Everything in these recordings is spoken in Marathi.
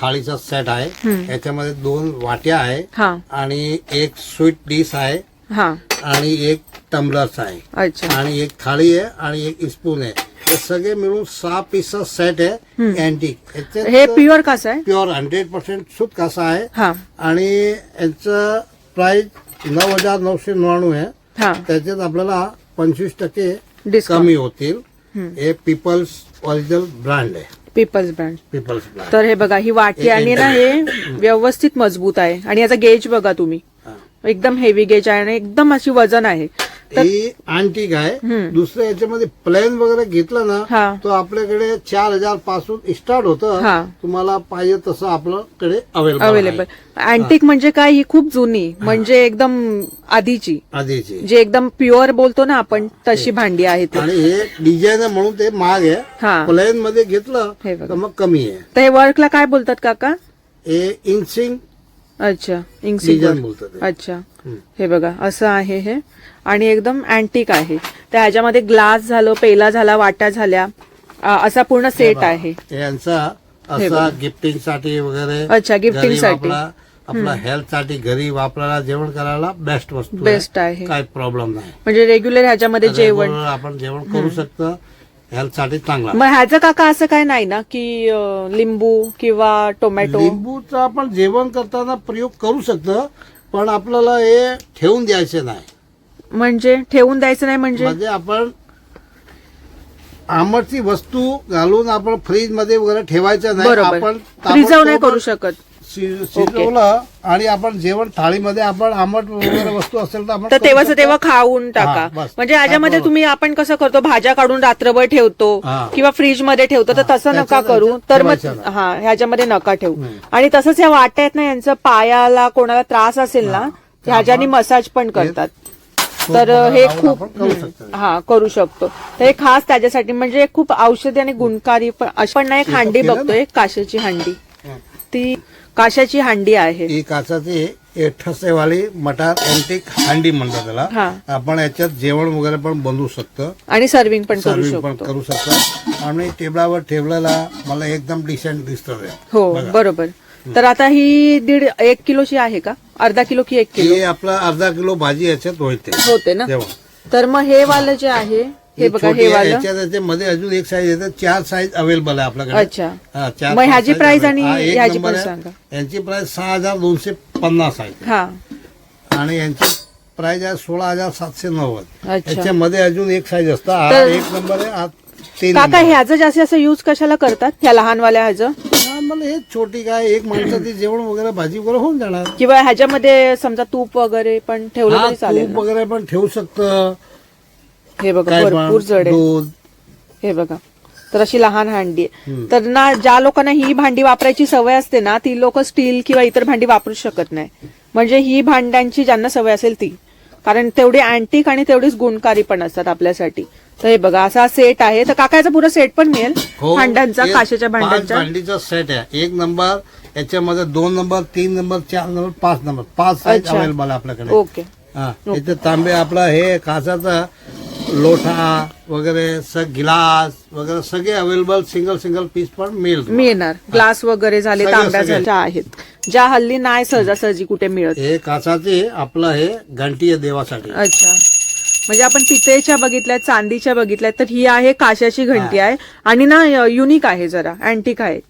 थाळीचा सेट आहे. याच्यामध्ये दोन वाट्या आहे हा. आणि एक स्वीट डिश आहे हा. आणि एक टम्बलर्स आहे. अच्छा. आणि एक थाळी आहे आणि एक स्पून आहे. हे सगळे मिळून सहा पीसचा सेट आहे अँटिक हे प्युअर कसं आहे? प्युअर हंड्रेड पर्सेंट शुद्ध कासा आहे हा. आणि यांचं प्राइस नऊ हजार नऊशे नव्याण्णव आहे. हा. त्याच्यात आपल्याला पंचवीस टक्के डिस्काउंट कमी होतील. हे पीपल्स ओरिजिनल ब्रँड आहे. पीपल्स ब्रँड पीपल्स ब्रँड तर हे बघा ही वाटी आणि ना हे व्यवस्थित मजबूत आहे. आणि याचा गेज बघा तुम्ही. एकदम हेवी गेज आहे आणि एकदम अशी वजन आहे. ही अँटिक आहे. हम्म. दुसऱ्या याच्यामध्ये प्लेन वगैरे घेतलं ना तो आपल्याकडे चार हजारपासून स्टार्ट होतं. तुम्हाला पाहिजे तसं आपल्याकडे अवेलेबल अवेलेबल अँटिक म्हणजे काय? ही खूप जुनी म्हणजे एकदम आधीची. आधीची. जे एकदम प्युअर बोलतो ना आपण तशी भांडी आहेत. आणि हे डिझाईन म्हणून ते महाग आहे. प्लेन मध्ये घेतलं हे बघा. तर मग कमी आहे. तर हे वर्कला काय बोलतात काका? हे इंसिंग अच्छा ते. अच्छा. हे बघा असं आहे हे. आणि एकदम अँटिक आहे. तर ह्याच्यामध्ये ग्लास झालं पेला झाला वाट्या झाल्या. अ, असा पूर्ण सेट आहे. यांचा असा. गिफ्टिंगसाठी वगैरे अच्छा, gifting घरी साठी. वापरा, आपला हेल्थसाठी घरी वापरायला जेवण करायला बेस्ट वस्तू बेस्ट आहे. काय प्रॉब्लेम नाही. म्हणजे रेग्युलर ह्याच्यामध्ये जेवण. आपण जेवण करू शकतो. हेल्थसाठी चांगला. मग ह्याचं काका असं काय नाही ना की अ, लिंबू किंवा टोमॅटो लिंबूचा आपण जेवण करताना प्रयोग करू शकतो पण आपल्याला हे ठेवून द्यायचे नाही. म्हणजे ठेवून द्यायचं नाही म्हणजे? म्हणजे आपण आंबटची वस्तू घालून आपण फ्रीजमध्ये वगैरे ठेवायचं नाही. बरोबर. आपण प्रिझर्व नाही करू शकत. शि- शिजवलं आणि आपण जेवण थाळीमध्ये आपण आंबट वगैरे वस्तू असेल तर आपण तर तेव्हाच. तेव्हा खाऊन टाका. हा, बस. म्हणजे याच्यामध्ये तुम्ही आपण कसं करतो? भाज्या काढून रात्रभर ठेवतो हा. किंवा फ्रीजमध्ये ठेवतो. तर तसं नका करू. तर मग. हा ह्याच्यामध्ये नका ठेवू. हम्म. आणि तसंच ह्या वाट्या आहेत ना यांचं पायाला कोणाला त्रास असेल ना ह्याच्याने मसाज पण करतात. तर हे खूप आपण करू शकतो. हा करू शकतो तर हे खास त्याच्यासाठी म्हणजे खूप औषधी आणि गुणकारी पण अशी पण नाही एक हांडी ना? बघतोय काशाची हांडी. ती काशाची हांडी आहे ही काचाची ठसेवाली मटार अँटिक हांडी म्हणतात त्याला. आपण याच्यात जेवण वगैरे पण बनवू शकतो आणि सर्विंग पण करू सर्विंग पण शकतो करू शकतो आणि टेबलावर ठेवलेला मला एकदम डिसेंट दिसतो. हो. बरोबर तर आता ही दीड एक किलोची आहे का? अर्धा किलो की एक किलो? हे आपला अर्धा किलो भाजी याच्यात होते. होते ना? तर मग हे वालं जे आहे हे बघा छोटी हे आहे, वालं. याच्यात याच्यामध्ये अजून एक साईज येते चार साईज अवेलेबल आहे आपल्याकडे. अच्छा. हा, चार मग ह्याची size price available. आणि हा, एक ह्याची पण आहे. सांगा. यांची प्राइस सहा हजार दोनशे पन्नास आहे. हा. आणि यांची प्राइस आहे सोळा हजार सातशे नव्वद. अच्छा. याच्यामध्ये अजून एक साईज असतं. हा तर- एक नंबर आहे हा तीन काका नंबर ह्याचं जास्तीत जास्त यूज कशाला करतात? ह्या लहानवाल्या ह्याचं? मला हे छोटी काय एक माणसाची जेवण वगैरे भाजी वगैरे होऊन जाणार. किंवा ह्याच्यामध्ये समजा तूप वगैरे पण ठेवलं हा, तरी चालेल तूप ना? वगैरे पण ठेवू शकतं. हे बघा काय भरपूर पण जड आहे. दूध. हे बघा. तर अशी लहान हांडी आहे. तर ना ज्या लोकांना ही भांडी वापरायची सवय असते ना ती लोक स्टील किंवा इतर भांडी वापरू शकत नाही. म्हणजे ही भांड्यांची ज्यांना सवय असेल ती. कारण तेवढी अँटिक आणि तेवढीच गुणकारी पण असतात आपल्यासाठी. तर हे बघा असा सेट आहे. तर काकाचा पुरा सेट पण मिळेल. हो, भांड्यांचा हे काशाच्या पाच भांड्यांचा. भांडीचा सेट आहे. एक नंबर याच्यामध्ये दोन नंबर तीन नंबर चार नंबर पाच नंबर पाच साईज अच्छा. अवेलेबल आहे आपल्याकडे. ओके. हा इथे तांबे आपला हे काचाचा लोटा वगैरे स गिलास वगैरे सगळे अवेलेबल सिंगल सिंगल पीस पण मिळेल मिळणार. ग्लास वगैरे झाले सगळं- तांब्या सगळं. झाल्या आहेत. ज्या हल्ली नाही सहजासहजी कुठे मिळत. हे काचाचे आपलं हे घंटी आहे देवासाठी. अच्छा. म्हणजे आपण पितळेच्या बघितल्यात चांदीच्या बघितल्यात तर ही आहे काशाची घंटी आहे. आणि ना युनिक आहे जरा अँटिक आहे.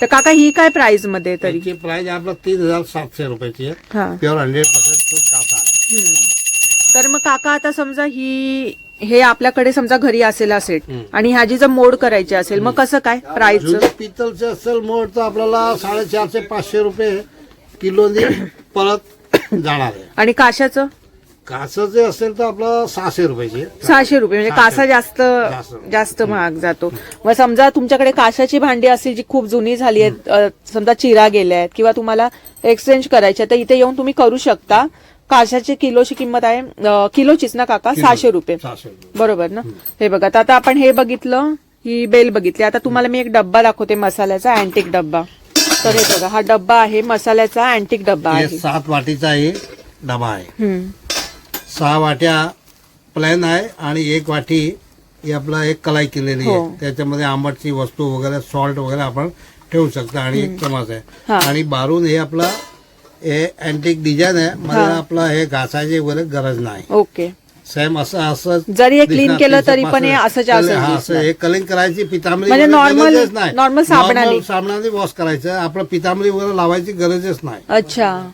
तर काका ही काय प्राइसमध्ये तरी? त्याची प्राइस आपलं तीन हजार सातशे रुपयाची आहे. हा. प्युअर हंड्रेड पर्सेंट काचा आहे. हम्म. तर मग काका आता समजा ही हे आपल्याकडे समजा घरी असेल सेट. आणि ह्याची जर मोड करायची असेल मग कसं काय प्राइस पितलचे असेल मोड तर आपल्याला साडेचारशे पाचशे रुपये किलोने परत जाणार आहे. आणि काशाचं? काचाचे असेल तर आपलं सहाशे रुपयाचे सहाशे रुपये म्हणजे कासा जास्त जास्त. महाग जातो. मग समजा तुमच्याकडे काशाची भांडी असतील जी खूप जुनी झाली आहेत समजा चिरा गेल्या आहेत किंवा तुम्हाला एक्सचेंज करायच्या तर इथे येऊन तुम्ही करू शकता. काशाची किलोची किंमत आहे किलोचीच ना काका. सहाशे रुपये. बरोबर ना? हे बघा आता आपण हे बघितलं ही बेल बघितली. आता तुम्हाला मी एक डब्बा दाखवते मसाल्याचा अँटिक डब्बा. तर हे बघा हा डब्बा आहे मसाल्याचा अँटिक डब्बा हे आहे. सात वाटीचा हे डबा आहे. सहा वाट्या प्लॅन आहे आणि एक वाटी ही आपला एक कलाई केलेली हो. आहे त्याच्यामध्ये आंबटची वस्तू वगैरे सॉल्ट वगैरे आपण ठेवू शकता आणि एक चमच हा. आहे आणि बारून हे आपला हे अँटिक डिझाईन आहे. मला आपला हे घासायची वगैरे गरज नाही. ओके. सेम असं असं जरी हे दिसणार, केलं तरी पण हे. असंच्या असं हा, दिसणार. हे कलिंग करायची पितांबरी म्हणजे वगैरे normal- गरजच नाही. normal साबणाने. Normal साबणाने वॉश करायचं. आपलं पितांबरी वगैरे लावायची गरजच नाही. अच्छा.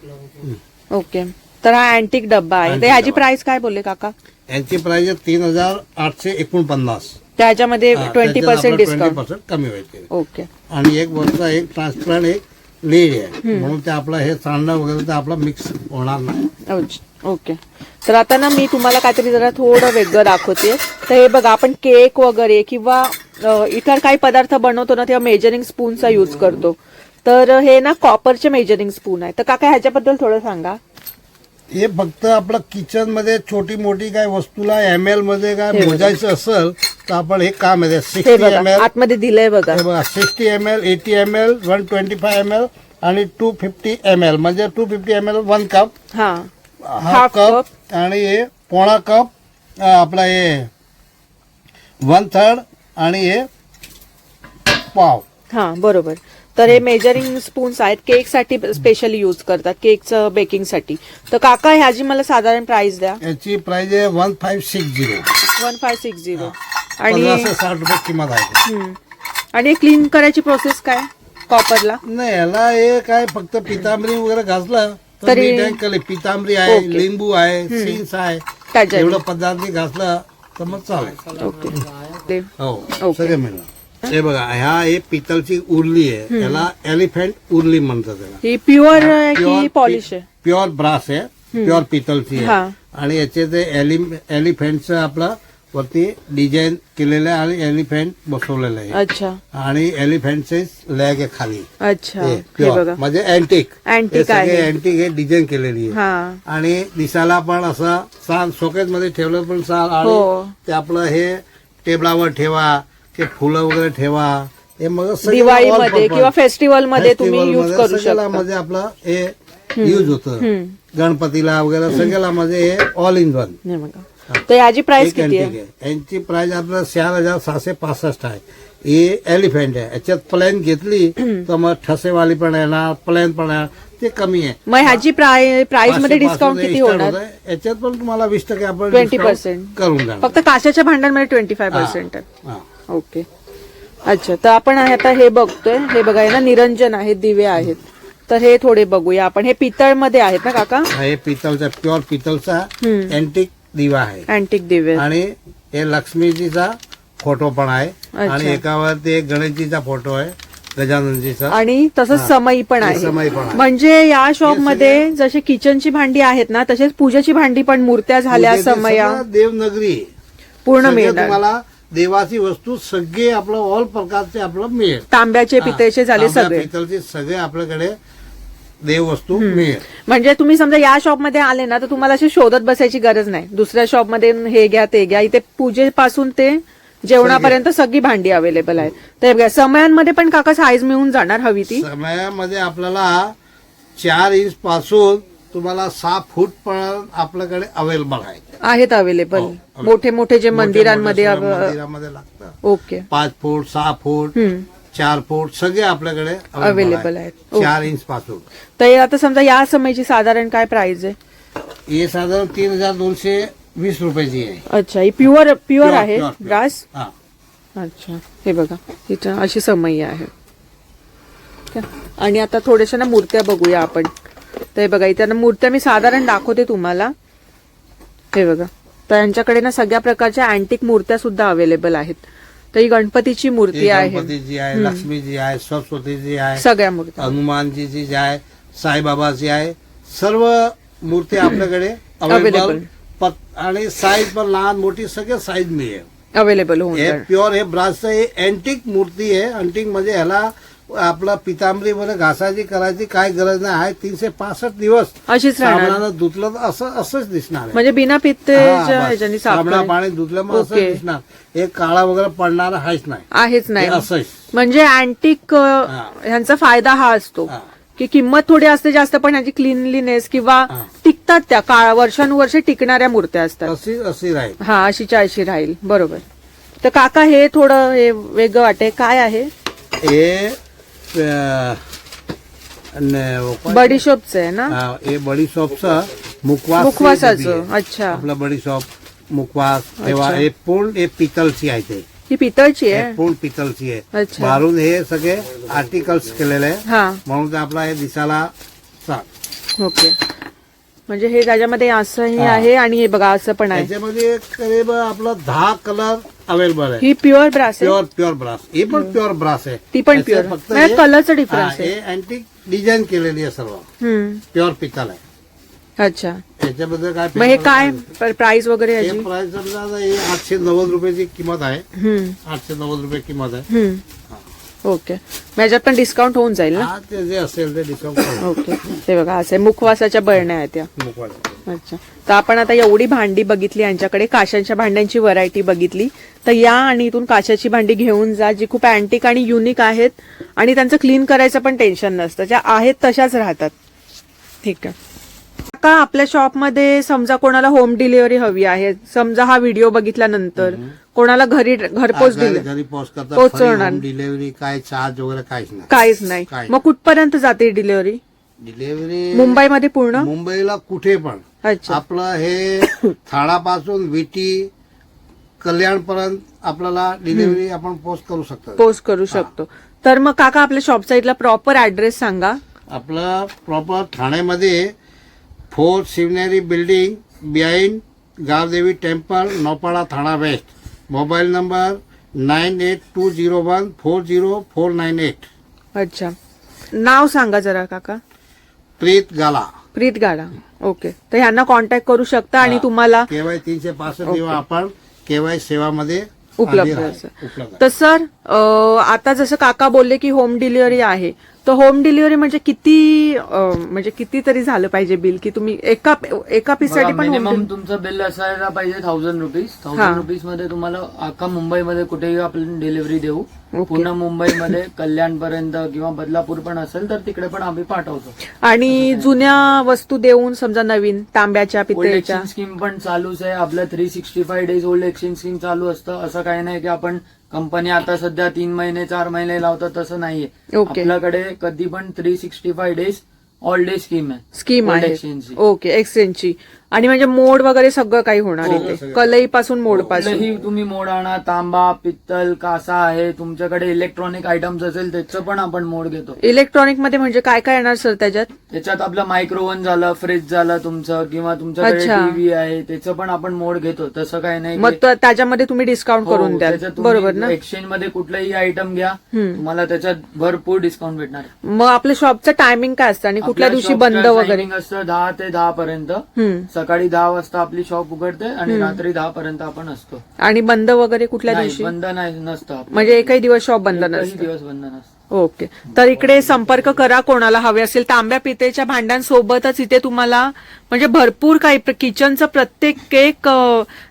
ओके. तर हा अँटिक डब्बा आहे. तर Antique ह्याची डब्बा. प्राइस काय बोलले काका? यांची प्राइस आहे तीन हजार आठशे एकोणपन्नास. त्याच्यामध्ये ट्वेंटी पर्सेंट डिस्काउंट पर्सेंट कमी होईल. ओके. आणि एक वरचा एक ट्रान्सपरंट एक लेड आहे. म्हणून ते आपलं हे चांदणं वगैरे ते आपला मिक्स होणार नाही. अच्छा, ओके तर आता ना मी तुम्हाला काहीतरी जरा थोडं वेगळं दाखवते. तर हे बघा आपण केक वगैरे किंवा अ, इतर काही पदार्थ बनवतो ना तेव्हा मेजरिंग स्पूनचा यूज करतो. तर हे ना कॉपरचे मेजरिंग स्पून आहे. तर काका ह्याच्याबद्दल थोडं सांगा. हे फक्त आपलं किचनमध्ये छोटी मोठी काय वस्तूला एम एलमध्ये काय. मोजायचं असेल तर आपण हे काम आहे हे सिक्स्टी एम बघा एल आतमध्ये दिलंय बघा. हे बघा sixty M L eighty M L one twenty five M L आणि टू फिफ्टी एम एल म्हणजे two fifty M L one cup हा. हाफ Half कप आणि हे पोणा कप आपला हे वन थर्ड आणि हे पाव. हा बरोबर. तर हे मेजरिंग स्पून्स आहेत. केकसाठी स्पेशली युज करतात. केकचं बेकिंगसाठी. तर काका ह्याची मला साधारण प्राइस द्या. याची प्राइस आहे one five six zero one five six zero आणि पंधराशे साठ रुपये किंमत आहे. हम्म. आणि क्लीन करायची प्रोसेस काय? कॉपरला नाही याला हे काय फक्त पितांबरी वगैरे घासलं तर तरी- पितांबरी आहे ओके. लिंबू आहे सीन्स आहे एवढं पदार्थ घासलं तर मग चालेल. ओके ते- हो ओके. सगळे मिळणार. हे बघा ह्या हे पितळची उरली आहे याला एलिफंट उरली म्हणतात त्याला ही प्युअर की पॉलिश आहे? प्युअर ब्रास आहे प्युअर पितळची हा. आहे. आणि याचे ते एलिफंटचं आपलं वरती डिझाईन केलेलं आहे आणि एलिफंट बसवलेलं आहे. अच्छा. आणि एलिफंटचे लॅग आहे खाली. अच्छा. हे हे. बघा. म्हणजे अँटिक Antique आहे. अँटिक हे डिझाईन केलेली आहे. हा. आणि दिसायला पण असं छान शोकेजमध्ये ठेवलं पण छान हो. आणि ते आपलं हे टेबलावर ठेवा ते फुलं वगैरे ठेवा. हे मग सगळं all दिवाळीमध्ये purpose. किंवा फेस्टिवलमध्ये तुम्ही Festival युजमध्ये करू सगळ्याला शकता. म्हणजे आपलं हे युज होतं. हम्म. गणपतीला वगैरे सगळ्याला म्हणजे हे ऑल इन वन हे बघा. तर याची प्राइस किती आहे? यांची प्राइस आपलं चार हजार सहाशे पासष्ट आहे. ही एलिफंट आहे. याच्यात प्लॅन घेतली तर मग ठसेवाली पण येणार प्लॅन पण येणार. ते कमी आहे. मग ह्याची प्राइसमध्ये डिस्काउंट किती होणार. याच्यात पण तुम्हाला वीस टक्के आपण 20% discount करून द्या फक्त काशाच्या भांड्यांमध्ये ट्वेंटी फाय पर्सेंट आहे. ओके अच्छा तर आपण आता हे बघतोय. हे बघा ना निरंजन आहेत दिवे आहेत. तर हे थोडे बघूया आपण. हे पितळमध्ये आहेत ना काका? हा पितळचा प्युअर पितळचा. अँटिक दिवा आहे. अँटिक दिवे. आणि हे लक्ष्मीजीचा फोटो पण आहे. आणि एकावरती एक गणेशजीचा फोटो आहे गजाननजीचा. आणि तसंच समई पण आहे. समई पण आहे. म्हणजे या शॉपमध्ये जसे किचनची भांडी आहेत ना तसेच पूजेची भांडी पण मूर्त्या झाल्या म्हणजे ते समया. सगळं देवनगरी आहे. पूर्ण सगळे मिळणार. तुम्हाला देवाची वस्तू सगळे आपलं ऑल प्रकारचे आपलं मिळेल. तांब्याचे पितळेचे झाले तांब्या, सगळे. पितळचे सगळे आपल्याकडे देव वस्तू मिळेल. म्हणजे तुम्ही समजा या शॉपमध्ये आले ना तर तुम्हाला अशी शोधत बसायची गरज नाही. दुसऱ्या शॉपमध्ये हे घ्या ते घ्या. इथे पूजेपासून ते जेवणापर्यंत सगळी. भांडी अवेलेबल आहे तर बघा समयांमध्ये पण काका साईज मिळून जाणार हवी ती. समयामध्ये आपल्याला चार इंच पासून तुम्हाला सहा फूट पण आपल्याकडे अवेलेबल आहे आहेत अवेलेबल हो, मोठे मोठे जे मंदिरांमध्ये मंदिरामध्ये लागतात. ओके. पाच फूट सहा फूट हम्म. चार फूट सगळे आपल्याकडे Available आहेत. चार इंच पासून. तर आता समजा या समयची साधारण काय प्राइस आहे? हे साधारण तीन हजार दोनशे वीस रुपयाची आहे. अच्छा ही प्युअर प्युअर आहे हा. अच्छा हे बघा इथं अशी समई आहे. आणि आता थोड्याशा ना मूर्त्या बघूया आपण. तर हे बघा इथे ना मूर्त्या मी साधारण दाखवते तुम्हाला. हे बघा तर यांच्याकडे ना सगळ्या प्रकारच्या अँटिक मूर्त्या सुद्धा अवेलेबल आहेत. तर ही गणपतीची मूर्ती आहे. गणपतीची आहे लक्ष्मीजी आहे सरस्वतीजी आहे सगळ्या मूर्त्या. हनुमानजीची जी आहे साईबाबाची आहे सर्व मूर्ती आपल्याकडे. अवेलेबल आणि साईज पण लहान मोठी सगळे साईज मिळेल अवेलेबल होऊन हे जाणार. प्युअर हे ब्रासचं हे अँटिक मूर्ती आहे. अँटिक म्हणजे ह्याला आपला पितांबरी मध्ये घासाची करायची काय गरज नाही. आहे तीनशे पासष्ट दिवस. अशीच राहणार. साबणानं धुतलं तर असं असंच दिसणार आहे. म्हणजे बिना हा, पित्तेच्या बस. ह्याच्यानी साफ साबणा करायचं. पाणी धुतलं मग असं ओके. दिसणार. हे काळा वगैरे पडणार आहेच नाही. आहेच हे नाही असंच. म्हणजे अँटिक ह्यांचा फायदा हा असतो. हा. की किंमत थोडी असते जास्त पण ह्याची क्लिनलीनेस किंवा हा. टिकतात त्या काळा वर्षानुवर्षे टिकणाऱ्या मूर्त्या असतात. अशी अशी राहील. हा अशीच्या अशी राहील. बरोबर. तर काका हे थोडं हे वेगळं वाटे काय आहे? हे बडीशोपचं आहे ना? हा, हे बडी शॉपचं मुखवास मुखवासाचं अच्छा. आपलं बडी शॉप मुखवास तेव्हा हे पूर्ण हे पितलची आहे ते. ही पितळची हे आहे पूर्ण पितलची आहे. अच्छा. बाहेरून हे सगळे आर्टिकल्स केलेले आहे. हा. म्हणून ते आपला हे दिसायला ओके. म्हणजे हे त्याच्यामध्ये असंही हा. आहे आणि हे बघा असं पण आहे. त्याच्यामध्ये करीब आपला दहा कलर अवेलेबल आहे. ही प्युअर ब्रास आहे. प्युअर प्युअर ब्रास हे पण प्युअर ब्रास आहे. ती पण त्याच्यात प्युअर फक्त म्हणजे हे- कलरचं हा, डिफरन्स आहे. हे अँटिक डिझाईन केलेली आहे सर्व. हम्म. प्युअर पितल आहे. अच्छा. त्याच्याबद्दल काय मग हे काय प्राइस वगैरे हे प्राइस समजा आता हे आठशे नव्वद रुपयाची किंमत आहे. हम्म, आठशे नव्वद रुपये किंमत आहे. हम्म. ओके. मग याच्यात पण डिस्काउंट होऊन जाईल ना? हा ते जे असेल ते डिस्काउंट ओके. ते बघा असे मुखवासाच्या बरण्या आहेत त्या अच्छा. तर आपण आता एवढी भांडी बघितली यांच्याकडे काशांच्या भांड्यांची व्हरायटी बघितली. तर या आणि इथून काशाची भांडी घेऊन जा जी खूप अँटिक आणि युनिक आहेत. आणि त्यांचं क्लीन करायचं पण टेन्शन नसतं. ज्या आहेत तशाच राहतात. ठीक आहे. का आपल्या शॉपमध्ये समजा कोणाला होम डिलिव्हरी हवी आहे समजा हा व्हिडिओ बघितल्यानंतर कोणाला घरी घरपोच दिली घरी पोहोचवणार. डिलिव्हरी काय चार्ज वगैरे काहीच नाही. काहीच नाही? मग कुठपर्यंत जाते डिलिव्हरी डिलिव्हरी मुंबईमध्ये पूर्ण? मुंबईला कुठे पण. आपलं हे थाळापासून विटी कल्याण पर्यंत आपल्याला डिलिव्हरी आपण पोस्ट करू शकतो. पोस्ट करू शकतो. तर मग काका आपल्या शॉपचा इथला प्रॉपर ऍड्रेस सांगा. आपलं प्रॉपर ठाण्यामध्ये four Shivneri building behind Gavdevi temple Naupada Thana west mobile number nine eight two zero one four zero four nine eight अच्छा नाव सांगा जरा काका प्रीत गाला प्रीत गाडा ओके तर ह्यांना कॉन्टॅक्ट करू शकता आणि. तुम्हाला केवाय तीनशे पासष्ट दिवस आपण केवाय सेवामध्ये उपलब्ध. असेल. उपलब्ध आहे. तर सर अं, आता जसं काका बोलले की होम डिलिव्हरी आहे तर होम डिलिव्हरी म्हणजे किती अं, म्हणजे किती तरी झालं पाहिजे बिल? की तुम्ही एका एका पीससाठी पण home मिनिमम delivery- तुमचं बिल असायला पाहिजे थाउजंड रुपीज हा. थाउजंड रुपीजमध्ये तुम्हाला अख्खा मुंबईमध्ये कुठेही आपण डिलिव्हरी देऊ. पूर्ण मुंबईमध्ये कल्याण पर्यंत किंवा बदलापूर पण असेल तर तिकडे पण आम्ही पाठवतो. आणि जुन्या वस्तू देऊन समजा नवीन तांब्याच्या ओल्ड पितळेच्या. एक्सचेंज स्कीम पण चालूच आहे. आपलं three sixty five days old exchange scheme चालू असतं. असं काही नाही की आपण कंपनी आता सध्या तीन महिने चार महिने लावतात तसं नाहीये ओके. आपल्याकडे कधी पण three sixty five days all day scheme आहे स्कीम आहे exchange ची. ओके एक्सचेंजची आणि म्हणजे मोड वगैरे सगळं काही होणार हो, इथे सगळं. कलई पासून मोडपासून कुठलंही तुम्ही मोड आणा तांबा पित्तल कासा आहे तुमच्याकडे इलेक्ट्रॉनिक आयटम्स असेल त्याचं पण आपण मोड घेतो इलेक्ट्रॉनिकमध्ये म्हणजे काय काय येणार सर त्याच्यात त्याच्यात आपलं मायक्रोवन झालं फ्रीज झालं तुमचं किंवा तुमच्याकडे अच्छा. टीव्ही आहे त्याचं पण आपण मोड घेतो तसं काही नाही मग की- त- त्याच्यामध्ये तुम्ही डिस्काउंट हो, करून द्याल त्याच्यात तुम्ही बरोबर ना एक्सचेंजमध्ये कुठलाही आयटम घ्या हम्म. तुम्हाला त्याच्यात भरपूर डिस्काउंट भेटणार आहे. मग आपल्या शॉपचं टायमिंग काय असतं आणि कुठल्या आपल्या दिवशी shopचं बंद वगैरे timing असतं दहा ते दहा पर्यंत हम्म. सकाळी दहा वाजता आपली शॉप उघडते आणि रात्री दहा पर्यंत आपण असतो. आणि बंद वगैरे कुठल्या नाही, दिवशी? बंद नाही नसतं. आपलं. म्हणजे एकही दिवस शॉप बंद एकही नसतं. दिवस बंद नसतं. ओके. तर इकडे संपर्क करा कोणाला हवे असेल. तांब्या पितेच्या भांड्यांसोबतच इथे तुम्हाला म्हणजे भरपूर काही किचनचं प्रत्येक एक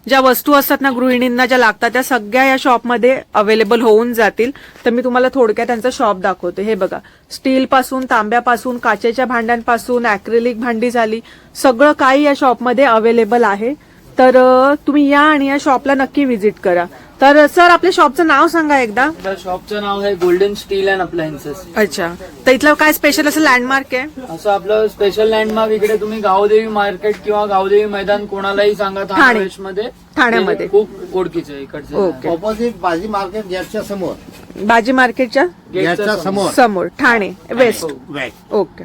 ज्या वस्तू असतात ना गृहिणींना ज्या लागतात त्या सगळ्या या शॉपमध्ये अवेलेबल होऊन जातील. तर मी तुम्हाला थोडक्यात त्यांचं शॉप दाखवते. हे बघा. स्टील पासून तांब्यापासून काचेच्या भांड्यांपासून अॅक्रिलिक भांडी झाली. सगळं काही या शॉपमध्ये अवेलेबल आहे. तर तुम्ही या आणि या शॉपला नक्की व्हिजिट करा. तर सर आपल्या शॉपचं नाव सांगा एकदा. आपल्या शॉपचं नाव आहे गोल्डन स्टील अँड अप्लायन्सेस अच्छा. तर इथलं काय स्पेशल असं लँडमार्क आहे? असं आपलं स्पेशल लँडमार्क इकडे तुम्ही गावदेवी मार्केट किंवा गावदेवी मैदान कोणालाही सांगा ठाणे. मध्ये ठाण्यामध्ये. खूप ओळखीचं आहे इकडचं. ओके. ऑपोजिट भाजी मार्केट गेटच्या समोर. बाजी मार्केटच्या गेटच्या गेटच्या समोर. समोर. ठाणे. वेस्ट हो. West okay